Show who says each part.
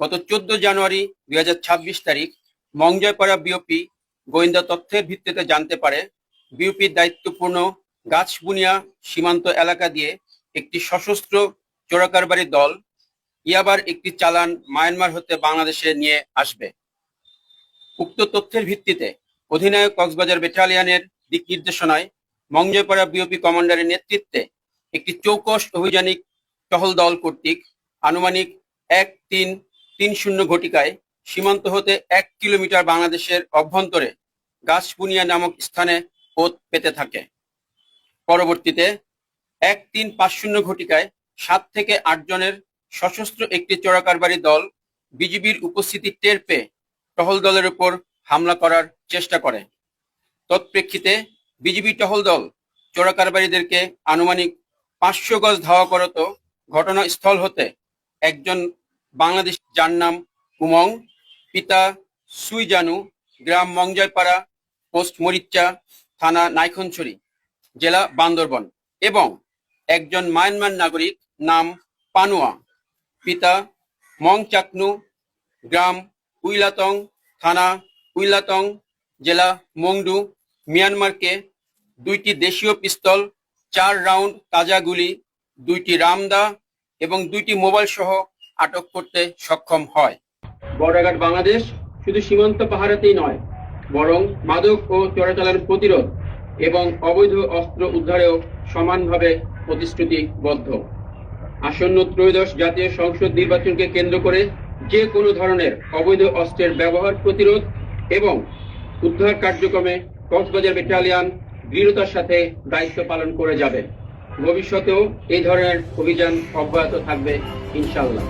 Speaker 1: গত চোদ্দ জানুয়ারি দুই হাজার ছাব্বিশ তারিখ মংজয়পাড়া বিওপি গোয়েন্দা তথ্যের ভিত্তিতে জানতে পারে বিওপির দায়িত্বপূর্ণ গাছবুনিয়া সীমান্ত এলাকা দিয়ে একটি সশস্ত্র চোরাকারবারি দল ইয়াবার একটি চালান মায়ানমার হতে বাংলাদেশে নিয়ে আসবে। উক্ত তথ্যের ভিত্তিতে অধিনায়ক কক্সবাজার ব্যাটালিয়নের দিক নির্দেশনায় মংজয়পাড়া বিওপি কমান্ডারের নেতৃত্বে একটি চৌকস অভিযানিক টহল দল কর্তৃক আনুমানিক এক তিন তিন শূন্য ঘটিকায় সীমান্ত হতে এক কিলোমিটার বাংলাদেশের অভ্যন্তরে গাছপুনিয়া নামক স্থানে পথ পেতে থাকে। পরবর্তীতে এক তিন পাঁচ শূন্য ঘটিকায় সাত থেকে আট জনের সশস্ত্র একটি চোরাকারবারি দল বিজিবির উপস্থিতি টের পেয়ে টহল দলের উপর হামলা করার চেষ্টা করে। তৎপ্রেক্ষিতে বিজিবি টহল দল চোরাকারবারিদেরকে আনুমানিক পাঁচশো গজ ধাওয়া করত। ঘটনাস্থল হতে একজন বাংলাদেশ যার নাম উমং পিতা সুইজানু, গ্রাম মংজয়পাড়া, পোস্ট মরিচ্চা থানা নাইখনছড়ি, জেলা বান্দরবন এবং একজন মায়ানমার নাগরিক নাম পানুয়া। পিতা মং চাকনু গ্রাম উইলাতং থানা উইলাতং, জেলা মংডু, মিয়ানমারকে দুইটি দেশীয় পিস্তল, চার রাউন্ড তাজা গুলি, দুইটি রামদা এবং দুইটি মোবাইল সহ আটক করতে সক্ষম হয়। বর্ডারঘাট বাংলাদেশ শুধু সীমান্ত পাহারাতেই নয়, বরং মাদক ও চোরাচালান প্রতিরোধ এবং অবৈধ অস্ত্র উদ্ধারেও সমানভাবে প্রতিশ্রুতিবদ্ধ। আসন্ন ত্রয়োদশ জাতীয় সংসদ নির্বাচনকে কেন্দ্র করে যে কোনো ধরনের অবৈধ অস্ত্রের ব্যবহার, প্রতিরোধ এবং উদ্ধার কার্যক্রমে কক্সবাজার ব্যাটালিয়ন দৃঢ়তার সাথে দায়িত্ব পালন করে যাবে। ভবিষ্যতেও এই ধরনের অভিযান অব্যাহত থাকবে, ইনশাআল্লাহ।